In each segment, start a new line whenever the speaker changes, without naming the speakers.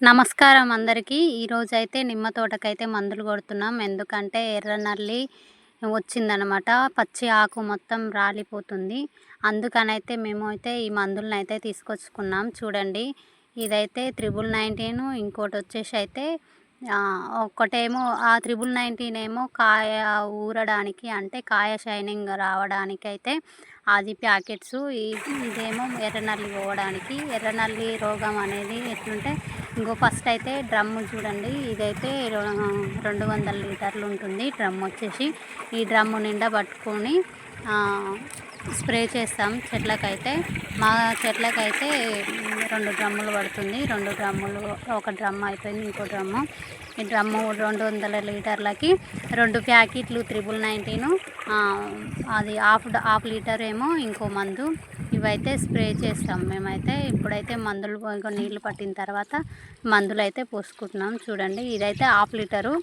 నమస్కారం అందరికీ. ఈరోజు అయితే నిమ్మ తోటకైతే మందులు కొడుతున్నాం. ఎందుకంటే ఎర్ర నల్లి వచ్చిందనమాట. పచ్చి ఆకు మొత్తం రాలిపోతుంది. అందుకనైతే మేము అయితే ఈ మందులను అయితే తీసుకొచ్చుకున్నాం. చూడండి ఇదైతే త్రిబుల్ నైన్టీన్ ఇంకోటి వచ్చేసి అయితే ఒక్కటేమో ఒకటేమో ఆ త్రిబుల్ నైన్టీన్ ఏమో కాయ ఊరడానికి అంటే కాయ షైనింగ్ రావడానికి అయితే అది ప్యాకెట్స్. ఇదేమో ఎర్రనల్లి పోవడానికి. ఎర్రనల్లి రోగం అనేది ఎట్లుంటే ఇంకో ఫస్ట్ అయితే డ్రమ్ము చూడండి. ఇదైతే రెండు వందల లీటర్లు ఉంటుంది డ్రమ్ వచ్చేసి. ఈ డ్రమ్ము నిండా పట్టుకొని స్ప్రే చేస్తాం. చెట్లకైతే మా చెట్లకైతే రెండు డ్రమ్ములు పడుతుంది. రెండు డ్రమ్ములు ఒక డ్రమ్ అయిపోయింది ఇంకో డ్రమ్ము ఈ డ్రమ్ము రెండు వందల లీటర్లకి రెండు ప్యాకెట్లు త్రిబుల్ నైన్టీను. అది హాఫ్ హాఫ్ లీటర్ ఏమో ఇంకో మందు. ఇవైతే స్ప్రే చేస్తాం. మేమైతే ఇప్పుడైతే మందులు ఇంకా నీళ్ళు పట్టిన తర్వాత మందులు అయితే పోసుకుంటున్నాం. చూడండి ఇదైతే హాఫ్ లీటరు.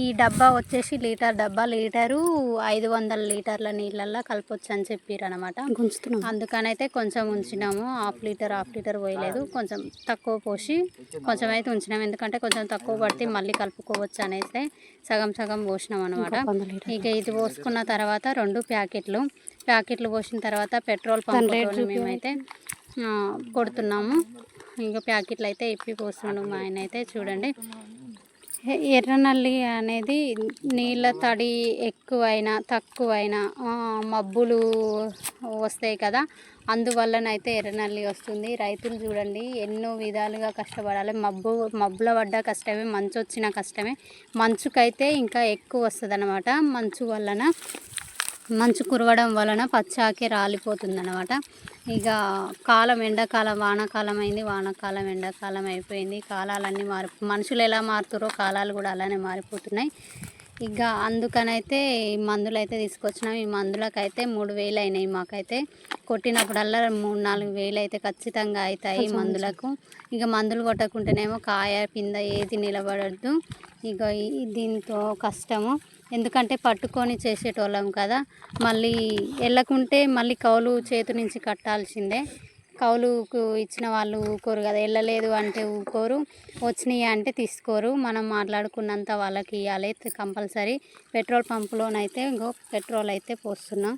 ఈ డబ్బా వచ్చేసి లీటర్ డబ్బా. లీటరు ఐదు వందల లీటర్ల నీళ్ళల్లో కలపొచ్చు అని చెప్పారు అనమాట అందుకనైతే కొంచెం ఉంచినాము. హాఫ్ లీటర్ హాఫ్ లీటర్ పోయలేదు. కొంచెం తక్కువ పోసి కొంచెం అయితే ఉంచినాము. ఎందుకంటే కొంచెం తక్కువ పడితే మళ్ళీ కలుపుకోవచ్చు అనేసి సగం సగం పోసినాం అనమాట ఇక ఇది పోసుకున్న తర్వాత రెండు ప్యాకెట్లు. ప్యాకెట్లు పోసిన తర్వాత పెట్రోల్ పంప్ మేమైతే కొడుతున్నాము. ఇంకా ప్యాకెట్లు అయితే ఇప్పి పోస్తున్నాడు మా ఆయన అయితే చూడండి. ఎర్రనల్లి అనేది నీళ్ళ తడి ఎక్కువైనా తక్కువైనా మబ్బులు వస్తాయి కదా. అందువల్లనైతే ఎర్రనల్లి వస్తుంది. రైతులు చూడండి ఎన్నో విధాలుగా కష్టపడాలి. మబ్బు మబ్బుల పడ్డ కష్టమే మంచు వచ్చిన కష్టమే. మంచుకైతే ఇంకా ఎక్కువ వస్తుంది మంచు వలన మంచు కురవడం వలన పచ్చాకే రాలిపోతుంది అనమాట ఇక కాలం ఎండాకాలం వానాకాలం అయింది వానాకాలం ఎండాకాలం అయిపోయింది. కాలాలన్నీ మారి మనుషులు ఎలా మారుతారో కాలాలు కూడా అలానే మారిపోతున్నాయి. ఇక అందుకనైతే ఈ మందులు అయితే తీసుకొచ్చినాం. ఈ మందులకైతే మూడు వేలు అయినాయి మాకైతే. కొట్టినప్పుడల్లా మూడు నాలుగు వేలు అయితే ఖచ్చితంగా. అవుతాయి మందులకు. ఇక మందులు కొట్టకుంటేనేమో కాయ పింద ఏది నిలబడద్దు. ఇక దీంతో కష్టము. ఎందుకంటే పట్టుకొని చేసేటోళ్ళం కదా. మళ్ళీ వెళ్ళకుంటే మళ్ళీ కౌలు చేతి నుంచి కట్టాల్సిందే. కౌలుకు ఇచ్చిన వాళ్ళు ఊరుకోరు కదా వెళ్ళలేదు అంటే ఊకోరు వచ్చినాయి అంటే తీసుకోరు. మనం మాట్లాడుకున్నంత వాళ్ళకి ఇవ్వాలి కంపల్సరీ. పెట్రోల్ పంపులోనైతే ఇంకో పెట్రోల్ అయితే పోస్తున్నాం.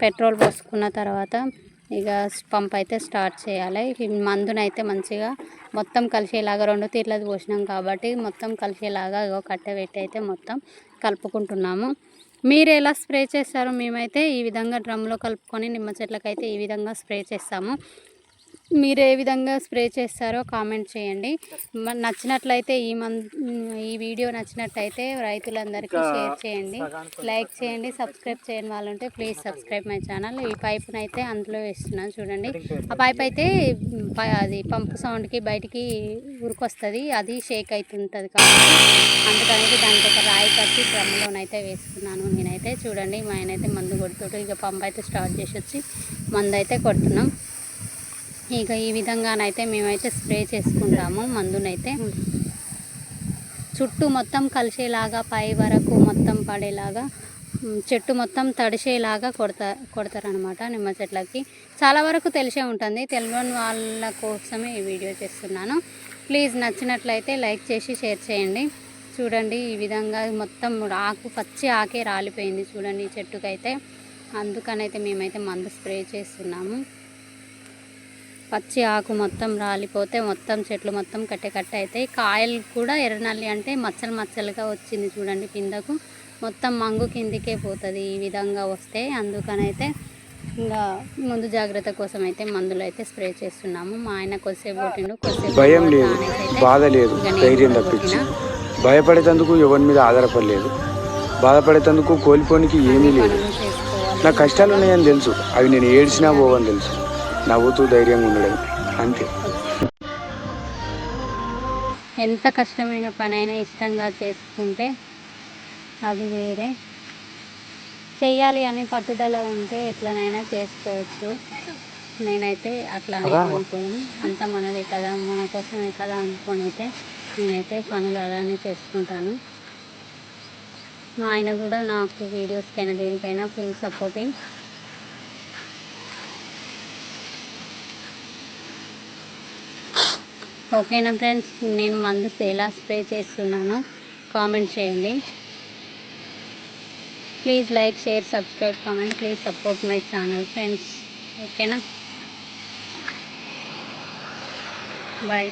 పెట్రోల్ పోసుకున్న తర్వాత ఇక పంప్ అయితే స్టార్ట్ చేయాలి. మందునైతే మంచిగా మొత్తం కలిసేలాగా రెండు తీర్లది పోసినాం కాబట్టి మొత్తం కలిసేలాగా ఇగో కట్టె పెట్టి అయితే మొత్తం కలుపుకుంటున్నాము. మీరు ఎలా స్ప్రే చేస్తారో మేమైతే ఈ విధంగా డ్రమ్లో కలుపుకొని నిమ్మ చెట్లకైతే ఈ విధంగా స్ప్రే చేస్తాము. మీరు ఏ విధంగా స్ప్రే చేస్తారో కామెంట్ చేయండి. నచ్చినట్లయితే ఈ మన్ ఈ వీడియో నచ్చినట్లయితే రైతులందరికీ షేర్ చేయండి. లైక్ చేయండి సబ్స్క్రైబ్ చేయని వాళ్ళు ఉంటే ప్లీజ్ సబ్స్క్రైబ్ మై ఛానల్. ఈ పైప్ని అయితే అందులో వేస్తున్నాను చూడండి. ఆ పైప్ అయితే అది పంపు సౌండ్కి బయటికి ఉరికొస్తుంది. అది షేక్ అవుతుంటుంది కాబట్టి అందుకనేది దానికి ఒక రాయి కట్టి డ్రమ్లోనైతే వేసుకున్నాను నేనైతే చూడండి మా ఆయన అయితే మందు కొడుతుంటే ఇక పంప్ అయితే స్టార్ట్ చేసి వచ్చి మందు అయితే కొడుతున్నాం. ఇక ఈ విధంగానైతే మేమైతే స్ప్రే చేసుకుంటాము మందునైతే. చుట్టూ మొత్తం కలిసేలాగా పై వరకు మొత్తం పడేలాగా చెట్టు మొత్తం తడిసేలాగా కొడతా కొడతారనమాట నిమ్మ చెట్లకి. చాలా వరకు తెలిసే ఉంటుంది తెలియని వాళ్ళ కోసమే ఈ వీడియో చేస్తున్నాను. ప్లీజ్ నచ్చినట్లయితే లైక్ చేసి షేర్ చేయండి. చూడండి ఈ విధంగా మొత్తం ఆకు పచ్చి ఆకే రాలిపోయింది చూడండి ఈ చెట్టుకైతే. అందుకనైతే మేమైతే మందు స్ప్రే చేస్తున్నాము. పచ్చి ఆకు మొత్తం రాలిపోతే మొత్తం చెట్లు మొత్తం కట్టె కట్టె అవుతాయి. కాయలు కూడా ఎర్రనల్లి అంటే మచ్చలు మచ్చలుగా వచ్చింది చూడండి కిందకు మొత్తం మంగు కిందికే పోతుంది ఈ విధంగా వస్తే. అందుకనైతే ఇంకా ముందు జాగ్రత్త కోసం అయితే మందులు అయితే స్ప్రే చేస్తున్నాము. మా ఆయన కొద్దిసేపు కొట్టిండు కొద్దిసేపు
భయం లేదు బాధ లేదు ధైర్యం తప్పించి. భయపడేటందుకు ఎవరి మీద ఆధారపడలేదు. బాధపడేటందుకు కోల్పోనికి ఏమీ లేదు. నా కష్టాలు ఉన్నాయని తెలుసు. అవి నేను ఏడ్చినా పోవని తెలుసు. నవ్వుతూ ధైర్యంగా ఉండడం. అంతే.
ఎంత కష్టమైన పనైనా ఇష్టంగా చేసుకుంటే అది వేరే. చెయ్యాలి అని పట్టుదల ఉంటే ఎట్లనైనా చేసుకోవచ్చు. నేనైతే అట్లానే అనుకోను. అంత మనదే కదా మన కోసమే కదా అనుకొని అయితే నేనైతే పనులు అలానే చేసుకుంటాను. మా ఆయన కూడా నాకు వీడియోస్కైనా దేనికైనా ఫుల్ సపోర్టింగ్. ఓకేనా ఫ్రెండ్స్ నేను మందు ఎలా స్ప్రే చేస్తున్నాను. కామెంట్ చేయండి. Please like share subscribe comment. Please support my channel friends. ఓకేనా? బాయ్.